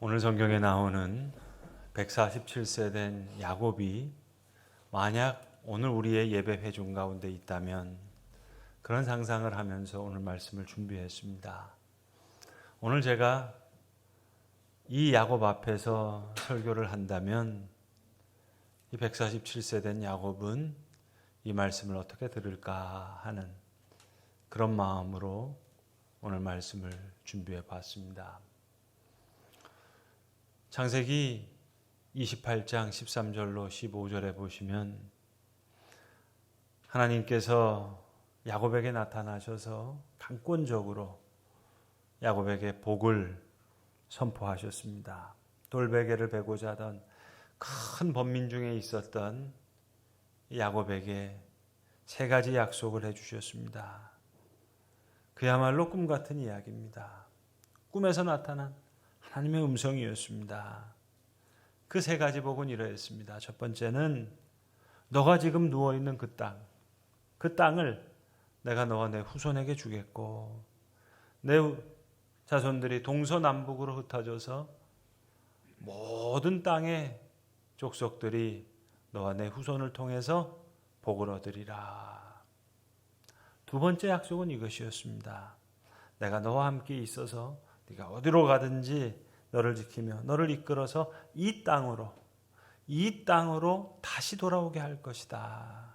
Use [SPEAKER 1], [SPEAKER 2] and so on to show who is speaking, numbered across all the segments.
[SPEAKER 1] 오늘 성경에 나오는 147세 된 야곱이 만약 오늘 우리의 예배 회중 가운데 있다면 그런 상상을 하면서 오늘 말씀을 준비했습니다. 오늘 제가 이 야곱 앞에서 설교를 한다면 이 147세 된 야곱은 이 말씀을 어떻게 들을까 하는 그런 마음으로 오늘 말씀을 준비해 봤습니다. 창세기 28장 13절로 15절에 보시면 하나님께서 야곱에게 나타나셔서 강권적으로 야곱에게 복을 선포하셨습니다. 돌베개를 베고자 하던 큰 범민 중에 있었던 야곱에게 세 가지 약속을 해주셨습니다. 그야말로 꿈 같은 이야기입니다. 꿈에서 나타난 하나님의 음성이었습니다. 그 세 가지 복은 이러했습니다. 첫 번째는 너가 지금 누워 있는 그 땅, 그 땅을 내가 너와 내 후손에게 주겠고 내 자손들이 동서남북으로 흩어져서 모든 땅의 족속들이 너와 내 후손을 통해서 복을 얻으리라. 두 번째 약속은 이것이었습니다. 내가 너와 함께 있어서 네가 어디로 가든지 너를 지키며 너를 이끌어서 이 땅으로 이 땅으로 다시 돌아오게 할 것이다.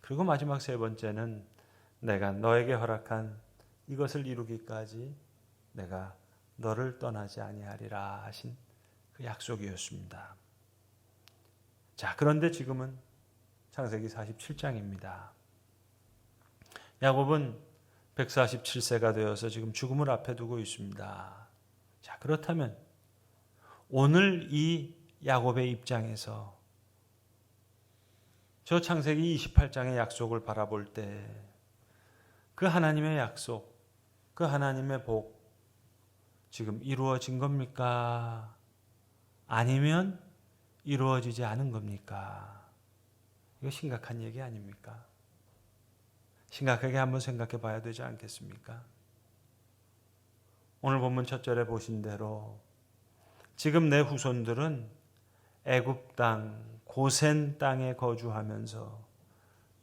[SPEAKER 1] 그리고 마지막 세 번째는 내가 너에게 허락한 이것을 이루기까지 내가 너를 떠나지 아니하리라 하신 그 약속이었습니다. 자, 그런데 지금은 창세기 47장입니다. 야곱은 147세가 되어서 지금 죽음을 앞에 두고 있습니다. 자, 그렇다면 오늘 이 야곱의 입장에서 저 창세기 28장의 약속을 바라볼 때 그 하나님의 약속, 그 하나님의 복 지금 이루어진 겁니까? 아니면 이루어지지 않은 겁니까? 이거 심각한 얘기 아닙니까? 심각하게 한번 생각해 봐야 되지 않겠습니까? 오늘 본문 첫 절에 보신 대로 지금 내 후손들은 애굽 땅 고센 땅에 거주하면서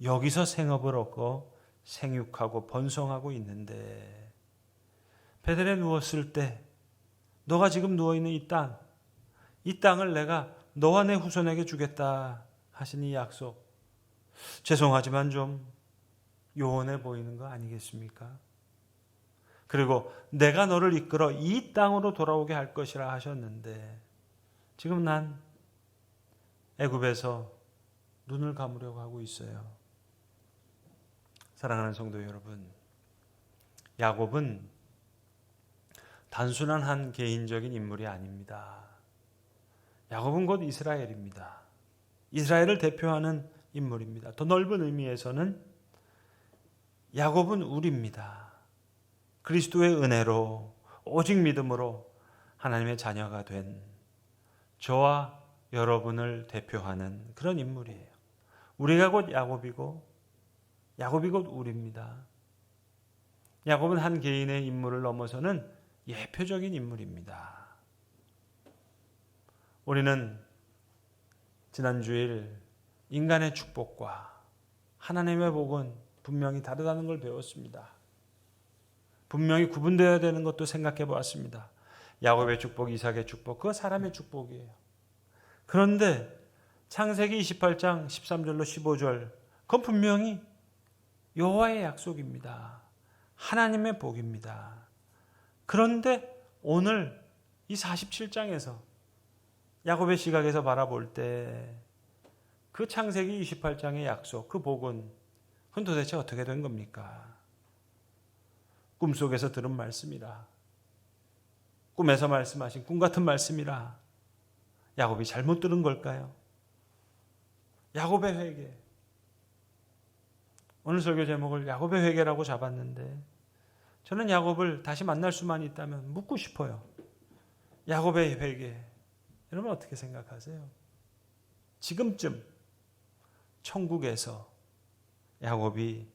[SPEAKER 1] 여기서 생업을 얻고 생육하고 번성하고 있는데 베델에 누웠을 때 너가 지금 누워 있는 이 땅, 이 땅을 내가 너와 내 후손에게 주겠다 하신 이 약속. 죄송하지만 좀 요원해 보이는 거 아니겠습니까? 그리고 내가 너를 이끌어 이 땅으로 돌아오게 할 것이라 하셨는데 지금 난 애굽에서 눈을 감으려고 하고 있어요. 사랑하는 성도 여러분, 야곱은 단순한 한 개인적인 인물이 아닙니다. 야곱은 곧 이스라엘입니다. 이스라엘을 대표하는 인물입니다. 더 넓은 의미에서는 야곱은 우리입니다. 그리스도의 은혜로 오직 믿음으로 하나님의 자녀가 된 저와 여러분을 대표하는 그런 인물이에요. 우리가 곧 야곱이고 야곱이 곧 우리입니다. 야곱은 한 개인의 인물을 넘어서는 예표적인 인물입니다. 우리는 지난 주일 인간의 축복과 하나님의 복은 분명히 다르다는 걸 배웠습니다. 분명히 구분되어야 되는 것도 생각해 보았습니다. 야곱의 축복, 이삭의 축복, 그거 사람의 축복이에요. 그런데 창세기 28장 13절로 15절, 그건 분명히 여호와의 약속입니다. 하나님의 복입니다. 그런데 오늘 이 47장에서 야곱의 시각에서 바라볼 때 그 창세기 28장의 약속, 그 복은 그건 도대체 어떻게 된 겁니까? 꿈속에서 들은 말씀이라. 꿈에서 말씀하신 꿈 같은 말씀이라. 야곱이 잘못 들은 걸까요? 야곱의 회개. 오늘 설교 제목을 야곱의 회개라고 잡았는데 저는 야곱을 다시 만날 수만 있다면 묻고 싶어요. 야곱의 회개. 여러분 어떻게 생각하세요? 지금쯤 천국에서 야곱이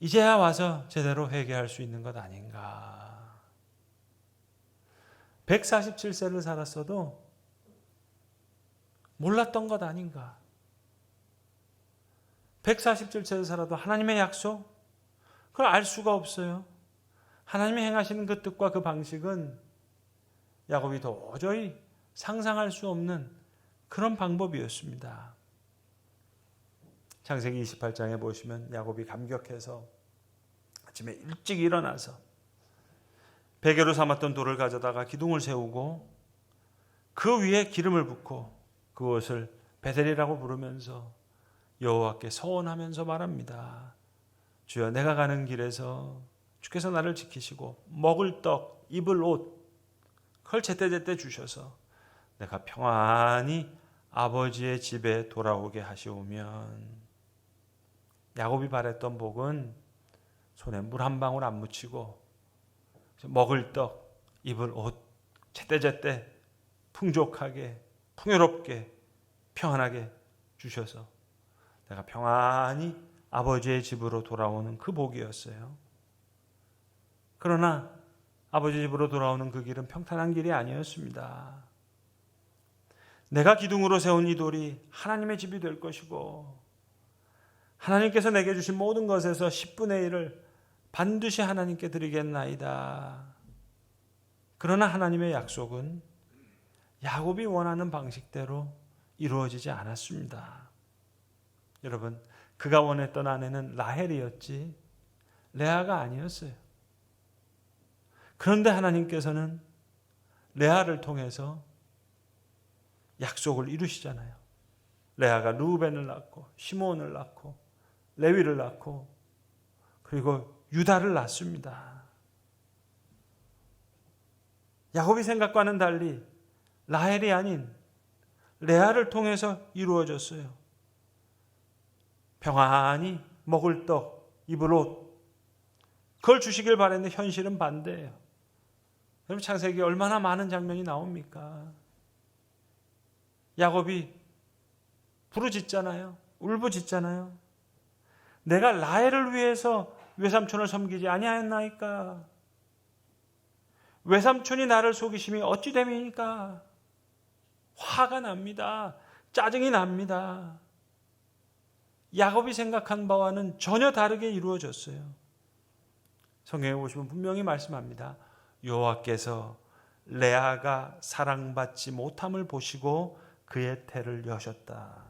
[SPEAKER 1] 이제야 와서 제대로 회개할 수 있는 것 아닌가. 147세를 살았어도 몰랐던 것 아닌가? 147세를 살아도 하나님의 약속? 그걸 알 수가 없어요. 하나님이 행하시는 그 뜻과 그 방식은 야곱이 도저히 상상할 수 없는 그런 방법이었습니다. 창세기 28장에 보시면 야곱이 감격해서 아침에 일찍 일어나서 베개로 삼았던 돌을 가져다가 기둥을 세우고 그 위에 기름을 붓고 그것을 베델이라고 부르면서 여호와께 서원하면서 말합니다. 주여 내가 가는 길에서 주께서 나를 지키시고 먹을 떡, 입을 옷 그걸 제때제때 주셔서 내가 평안히 아버지의 집에 돌아오게 하시오면 야곱이 바랬던 복은 손에 물 한 방울 안 묻히고 먹을 떡, 입을 옷 제때제때 풍족하게 풍요롭게 평안하게 주셔서 내가 평안히 아버지의 집으로 돌아오는 그 복이었어요. 그러나 아버지 집으로 돌아오는 그 길은 평탄한 길이 아니었습니다. 내가 기둥으로 세운 이 돌이 하나님의 집이 될 것이고 하나님께서 내게 주신 모든 것에서 10분의 1을 반드시 하나님께 드리겠나이다. 그러나 하나님의 약속은 야곱이 원하는 방식대로 이루어지지 않았습니다. 여러분, 그가 원했던 아내는 라헬이었지 레아가 아니었어요. 그런데 하나님께서는 레아를 통해서 약속을 이루시잖아요. 레아가 루벤을 낳고 시몬을 낳고 레위를 낳고 그리고 유다를 낳습니다. 야곱이 생각과는 달리 라헬이 아닌 레아를 통해서 이루어졌어요. 평안히 먹을 떡, 입을 옷, 그걸 주시길 바랬는데 현실은 반대예요. 여러분 창세기 얼마나 많은 장면이 나옵니까? 야곱이 부르짖잖아요. 울부짖잖아요. 내가 라헬을 위해서 외삼촌을 섬기지 아니하였나이까? 외삼촌이 나를 속이심이 어찌 됨이니까? 화가 납니다. 짜증이 납니다. 야곱이 생각한 바와는 전혀 다르게 이루어졌어요. 성경에 보시면 분명히 말씀합니다. 여호와께서 레아가 사랑받지 못함을 보시고 그의 태를 여셨다.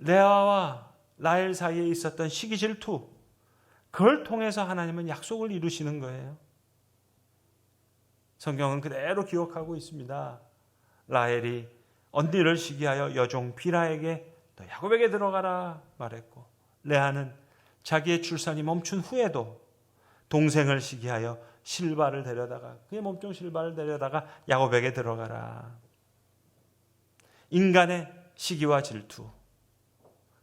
[SPEAKER 1] 레아와 라헬 사이에 있었던 시기 질투, 그걸 통해서 하나님은 약속을 이루시는 거예요. 성경은 그대로 기억하고 있습니다. 라헬이 언니를 시기하여 여종 비라에게 너 야곱에게 들어가라 말했고 레아는 자기의 출산이 멈춘 후에도 동생을 시기하여 실바를 데려다가 그의 몸종 실바를 데려다가 야곱에게 들어가라. 인간의 시기와 질투.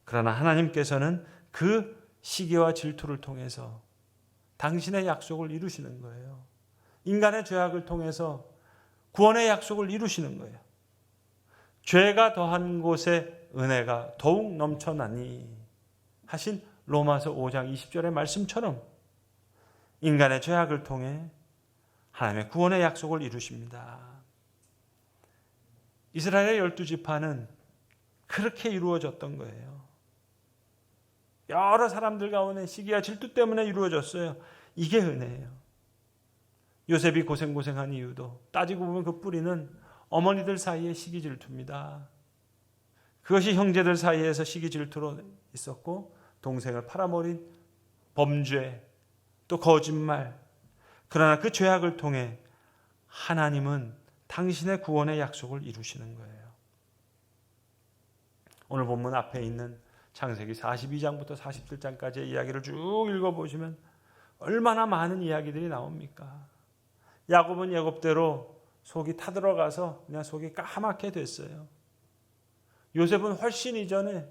[SPEAKER 1] 그러나 하나님께서는 그 시기와 질투를 통해서 당신의 약속을 이루시는 거예요. 인간의 죄악을 통해서 구원의 약속을 이루시는 거예요. 죄가 더한 곳에 은혜가 더욱 넘쳐나니 하신 로마서 5장 20절의 말씀처럼 인간의 죄악을 통해 하나님의 구원의 약속을 이루십니다. 이스라엘의 열두 지파는 그렇게 이루어졌던 거예요. 여러 사람들 가운데 시기와 질투 때문에 이루어졌어요. 이게 은혜예요. 요셉이 고생고생한 이유도 따지고 보면 그 뿌리는 어머니들 사이의 시기 질투입니다. 그것이 형제들 사이에서 시기 질투로 있었고 동생을 팔아버린 범죄 또 거짓말 그러나 그 죄악을 통해 하나님은 당신의 구원의 약속을 이루시는 거예요. 오늘 본문 앞에 있는 창세기 42장부터 47장까지의 이야기를 쭉 읽어보시면 얼마나 많은 이야기들이 나옵니까? 야곱은 야곱대로 속이 타들어가서 그냥 속이 까맣게 됐어요. 요셉은 훨씬 이전에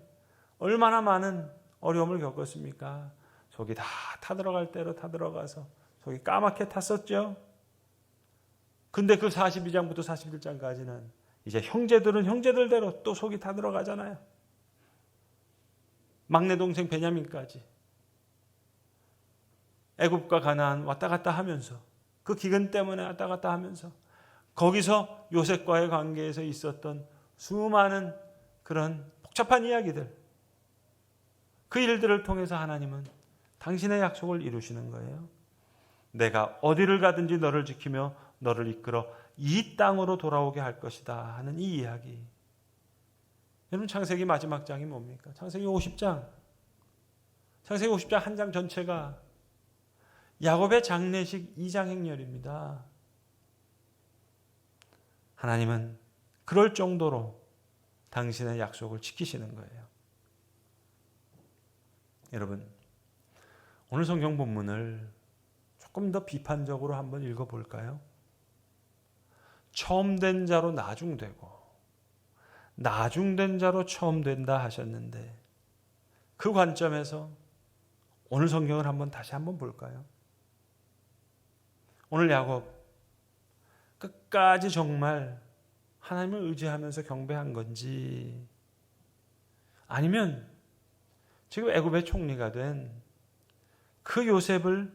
[SPEAKER 1] 얼마나 많은 어려움을 겪었습니까? 속이 다 타들어갈 대로 타들어가서 속이 까맣게 탔었죠. 근데 그 42장부터 41장까지는 이제 형제들은 형제들대로 또 속이 타들어가잖아요. 막내 동생 베냐민까지 애굽과 가나안 왔다 갔다 하면서 그 기근 때문에 왔다 갔다 하면서 거기서 요셉과의 관계에서 있었던 수많은 그런 복잡한 이야기들 그 일들을 통해서 하나님은 당신의 약속을 이루시는 거예요. 내가 어디를 가든지 너를 지키며 너를 이끌어 이 땅으로 돌아오게 할 것이다 하는 이 이야기. 여러분 창세기 마지막 장이 뭡니까? 창세기 50장. 창세기 50장 한 장 전체가 야곱의 장례식 2장 행렬입니다. 하나님은 그럴 정도로 당신의 약속을 지키시는 거예요. 여러분, 오늘 성경 본문을 조금 더 비판적으로 한번 읽어볼까요? 처음 된 자로 나중되고, 나중된 자로 처음 된다 하셨는데, 그 관점에서 오늘 성경을 한번 다시 한번 볼까요? 오늘 야곱, 끝까지 정말 하나님을 의지하면서 경배한 건지, 아니면 지금 애굽의 총리가 된 그 요셉을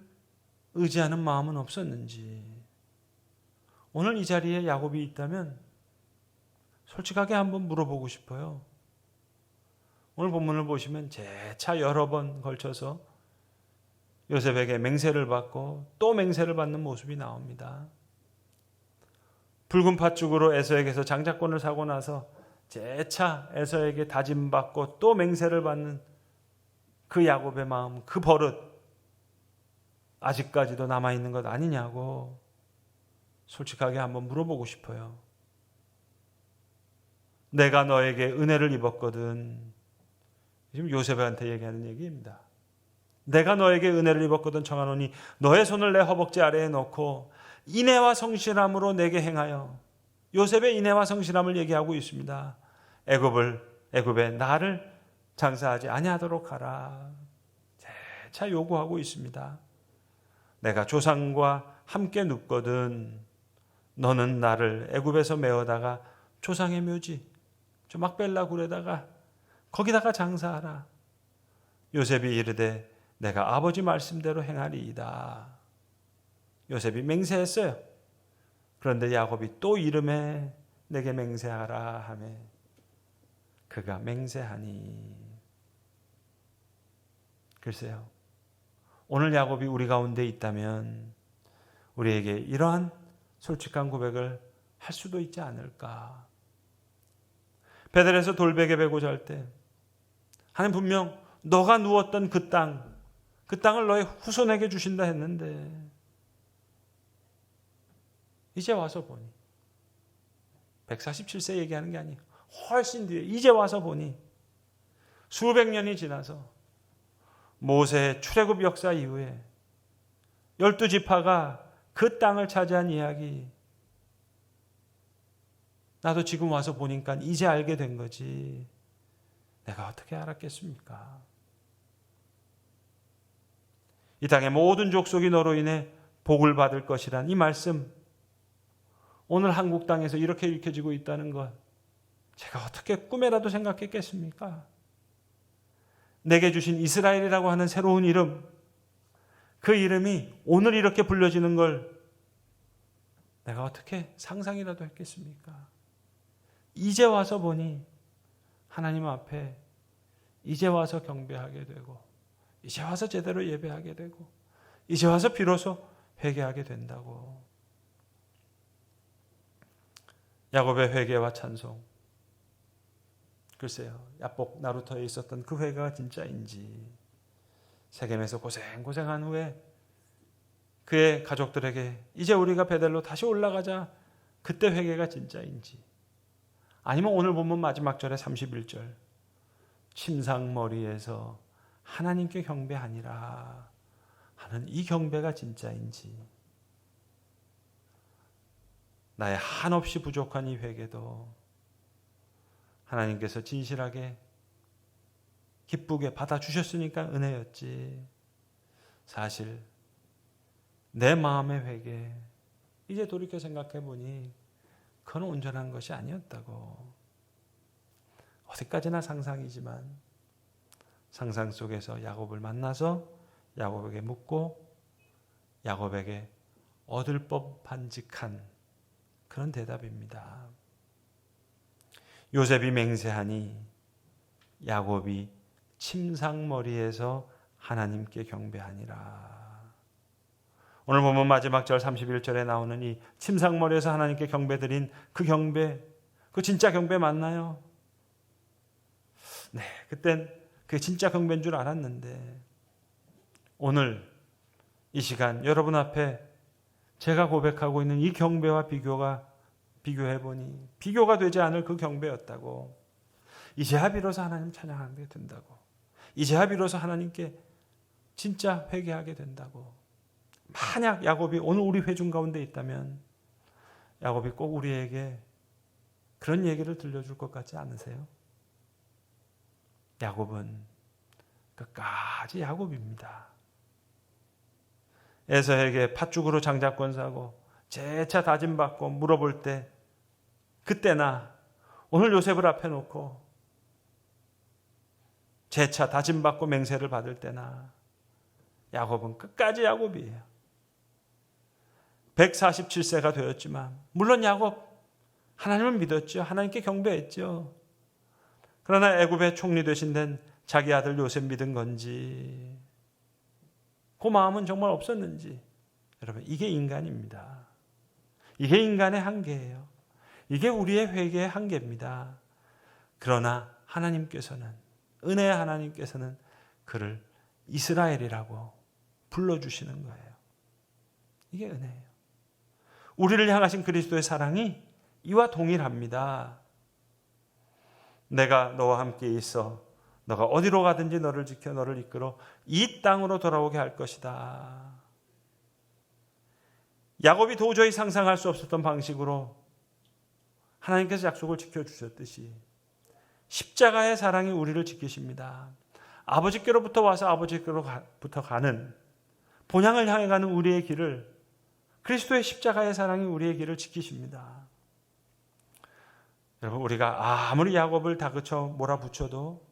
[SPEAKER 1] 의지하는 마음은 없었는지 오늘 이 자리에 야곱이 있다면 솔직하게 한번 물어보고 싶어요. 오늘 본문을 보시면 재차 여러 번 걸쳐서 요셉에게 맹세를 받고 또 맹세를 받는 모습이 나옵니다. 붉은 팥죽으로 에서에게서 장자권을 사고 나서 재차 에서에게 다짐받고 또 맹세를 받는 그 야곱의 마음, 그 버릇 아직까지도 남아 있는 것 아니냐고 솔직하게 한번 물어보고 싶어요. 내가 너에게 은혜를 입었거든. 지금 요셉한테 얘기하는 얘기입니다. 내가 너에게 은혜를 입었거든 청하노니 너의 손을 내 허벅지 아래에 넣고 인애와 성실함으로 내게 행하여 요셉의 인애와 성실함을 얘기하고 있습니다. 애굽을 애굽에 나를 장사하지 아니하도록 하라. 재차 요구하고 있습니다. 내가 조상과 함께 눕거든 너는 나를 애굽에서 메어다가 조상의 묘지 저 막벨라 굴에다가 거기다가 장사하라. 요셉이 이르되 내가 아버지 말씀대로 행하리이다. 요셉이 맹세했어요. 그런데 야곱이 또 이름에 내게 맹세하라 하매 그가 맹세하니 글쎄요. 오늘 야곱이 우리 가운데 있다면 우리에게 이러한 솔직한 고백을 할 수도 있지 않을까. 베델에서 돌베개 베고 잘 때 하나님 분명 너가 누웠던 그 땅, 그 땅을 너의 후손에게 주신다 했는데 이제 와서 보니 147세 얘기하는 게 아니에요. 훨씬 뒤에 이제 와서 보니 수백 년이 지나서 모세의 출애굽 역사 이후에 열두 지파가 그 땅을 차지한 이야기 나도 지금 와서 보니까 이제 알게 된 거지. 내가 어떻게 알았겠습니까? 이 땅의 모든 족속이 너로 인해 복을 받을 것이란 이 말씀 오늘 한국 땅에서 이렇게 읽혀지고 있다는 것 제가 어떻게 꿈에라도 생각했겠습니까? 내게 주신 이스라엘이라고 하는 새로운 이름, 그 이름이 오늘 이렇게 불려지는 걸 내가 어떻게 상상이라도 했겠습니까? 이제 와서 보니 하나님 앞에 이제 와서 경배하게 되고, 이제 와서 제대로 예배하게 되고, 이제 와서 비로소 회개하게 된다고. 야곱의 회개와 찬송. 글쎄요, 야복 나루터에 있었던 그 회개가 진짜인지 세겜에서 고생 고생한 후에 그의 가족들에게 이제 우리가 베델로 다시 올라가자 그때 회개가 진짜인지 아니면 오늘 본문 마지막 절에 31절 침상머리에서 하나님께 경배하니라 하는 이 경배가 진짜인지 나의 한없이 부족한 이 회개도 하나님께서 진실하게 기쁘게 받아주셨으니까 은혜였지. 사실 내 마음의 회개 이제 돌이켜 생각해 보니 그건 온전한 것이 아니었다고. 어디까지나 상상이지만 상상 속에서 야곱을 만나서 야곱에게 묻고 야곱에게 얻을 법한직한 그런 대답입니다. 요셉이 맹세하니 야곱이 침상머리에서 하나님께 경배하니라. 오늘 보면 마지막 절 31절에 나오는 이 침상머리에서 하나님께 경배드린 그 경배, 그 진짜 경배 맞나요? 네, 그땐 그 진짜 경배인 줄 알았는데 오늘 이 시간 여러분 앞에 제가 고백하고 있는 이 경배와 비교가 비교해 보니 비교가 되지 않을 그 경배였다고. 이제야 비로소 하나님 찬양하게 된다고. 이제야 비로소 하나님께 진짜 회개하게 된다고 만약 야곱이 오늘 우리 회중 가운데 있다면 야곱이 꼭 우리에게 그런 얘기를 들려줄 것 같지 않으세요? 야곱은 끝까지 야곱입니다. 에서에게 팥죽으로 장자권 사고 재차 다짐받고 물어볼 때 그때나 오늘 요셉을 앞에 놓고 재차 다짐받고 맹세를 받을 때나 야곱은 끝까지 야곱이에요. 147세가 되었지만 물론 야곱 하나님을 믿었죠. 하나님께 경배했죠. 그러나 애굽의 총리 되신 된 자기 아들 요셉 믿은 건지 그 마음은 정말 없었는지 여러분 이게 인간입니다. 이게 인간의 한계예요. 이게 우리의 회개의 한계입니다. 그러나 하나님께서는 은혜의 하나님께서는 그를 이스라엘이라고 불러 주시는 거예요. 이게 은혜예요. 우리를 향하신 그리스도의 사랑이 이와 동일합니다. 내가 너와 함께 있어 너가 어디로 가든지 너를 지켜 너를 이끌어 이 땅으로 돌아오게 할 것이다. 야곱이 도저히 상상할 수 없었던 방식으로 하나님께서 약속을 지켜 주셨듯이 십자가의 사랑이 우리를 지키십니다. 아버지께로부터 와서 아버지께로부터 가는 본향을 향해 가는 우리의 길을 그리스도의 십자가의 사랑이 우리의 길을 지키십니다. 여러분 우리가 아무리 야곱을 다그쳐 몰아붙여도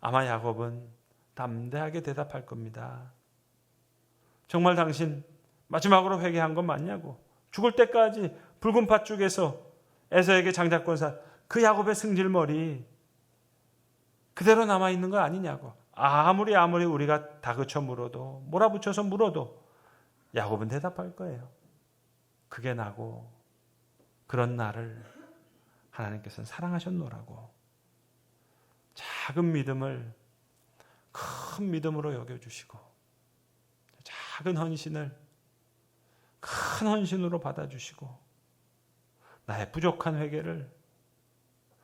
[SPEAKER 1] 아마 야곱은 담대하게 대답할 겁니다. 정말 당신 마지막으로 회개한 건 맞냐고. 죽을 때까지 붉은 팥죽에서 에서에게 장자권사 그 야곱의 승질머리 그대로 남아 있는 거 아니냐고. 아무리 아무리 우리가 다그쳐 물어도 몰아붙여서 물어도 야곱은 대답할 거예요. 그게 나고 그런 나를 하나님께서는 사랑하셨노라고. 작은 믿음을 큰 믿음으로 여겨주시고 작은 헌신을 큰 헌신으로 받아주시고 나의 부족한 회개를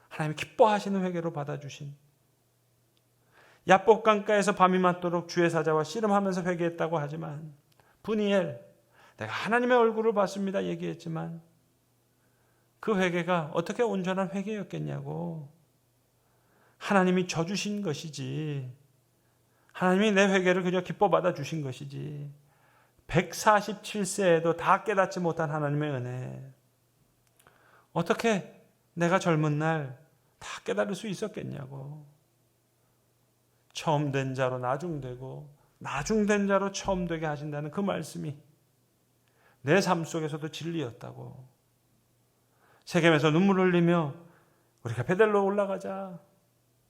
[SPEAKER 1] 하나님 기뻐하시는 회개로 받아주신 야복강가에서 밤이 맞도록 주의 사자와 씨름하면서 회개했다고 하지만 분이엘 내가 하나님의 얼굴을 봤습니다 얘기했지만 그 회개가 어떻게 온전한 회개였겠냐고. 하나님이 져주신 것이지. 하나님이 내 회개를 그저 기뻐 받아 주신 것이지. 147세에도 다 깨닫지 못한 하나님의 은혜. 어떻게 내가 젊은 날 다 깨달을 수 있었겠냐고. 처음 된 자로 나중되고 나중된 자로 처음 되게 하신다는 그 말씀이 내 삶 속에서도 진리였다고 세겜에서 눈물 흘리며 우리가 베델로 올라가자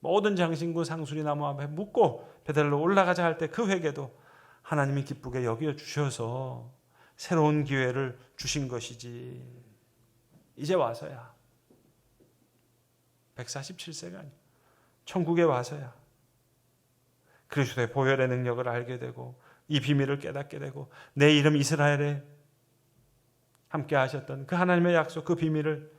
[SPEAKER 1] 모든 장신구 상수리 나무 앞에 묻고 베델로 올라가자 할 때 그 회개도 하나님이 기쁘게 여겨 주셔서 새로운 기회를 주신 것이지. 이제 와서야. 147세가 아니고 천국에 와서야. 그리스도의 보혈의 능력을 알게 되고 이 비밀을 깨닫게 되고 내 이름 이스라엘에 함께 하셨던 그 하나님의 약속 그 비밀을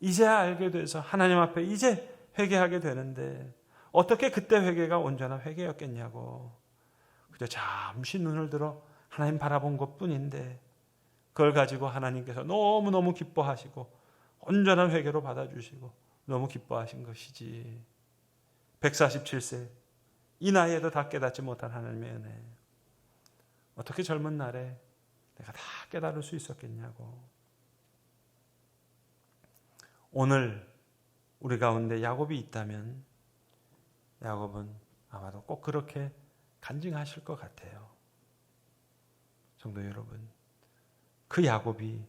[SPEAKER 1] 이제야 알게 돼서 하나님 앞에 이제 회개하게 되는데 어떻게 그때 회개가 온전한 회개였겠냐고. 그저 잠시 눈을 들어 하나님 바라본 것 뿐인데 그걸 가지고 하나님께서 너무너무 기뻐하시고 온전한 회개로 받아주시고 너무 기뻐하신 것이지. 147세 이 나이에도 다 깨닫지 못한 하나님의 은혜. 어떻게 젊은 날에 내가 다 깨달을 수 있었겠냐고. 오늘 우리 가운데 야곱이 있다면 야곱은 아마도 꼭 그렇게 간증하실 것 같아요. 성도 여러분, 그 야곱이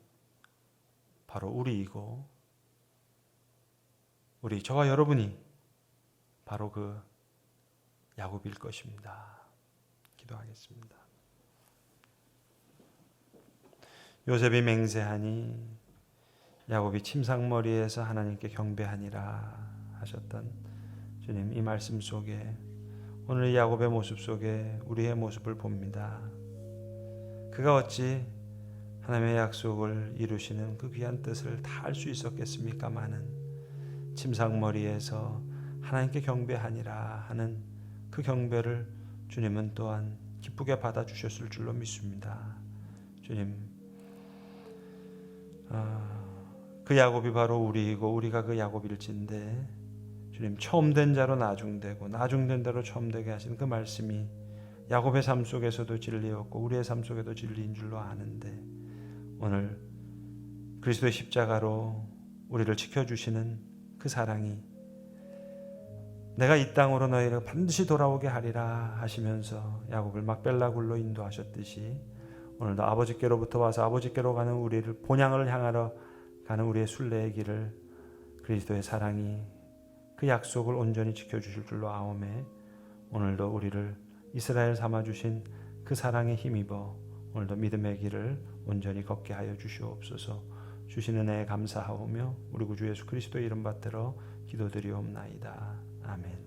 [SPEAKER 1] 바로 우리이고 우리 저와 여러분이 바로 그 야곱일 것입니다. 기도하겠습니다. 요셉이 맹세하니 야곱이 침상머리에서 하나님께 경배하니라 하셨던 주님 이 말씀 속에 오늘 야곱의 모습 속에 우리의 모습을 봅니다. 그가 어찌 하나님의 약속을 이루시는 그 귀한 뜻을 다할수 있었겠습니까마는 침상머리에서 하나님께 경배하니라 하는 그 경배를 주님은 또한 기쁘게 받아 주셨을 줄로 믿습니다. 주님, 아, 그 야곱이 바로 우리이고 우리가 그 야곱일진데 주님 처음 된 자로 나중되고 나중된 자로 처음 되게 하신 그 말씀이 야곱의 삶 속에서도 진리였고 우리의 삶 속에도 진리인 줄로 아는데 오늘 그리스도의 십자가로 우리를 지켜주시는 그 사랑이 내가 이 땅으로 너희를 반드시 돌아오게 하리라 하시면서 야곱을 막벨라 굴로 인도하셨듯이 오늘도 아버지께로부터 와서 아버지께로 가는 우리를 본향을 향하러 가는 우리의 순례의 길을 그리스도의 사랑이 그 약속을 온전히 지켜주실 줄로 아오매 오늘도 우리를 이스라엘 삼아 주신 그 사랑에 힘입어 오늘도 믿음의 길을 온전히 걷게 하여 주시옵소서 주시는 은혜에 감사하오며 우리 구주 예수 그리스도의 이름 받들어 기도드리옵나이다. 아멘.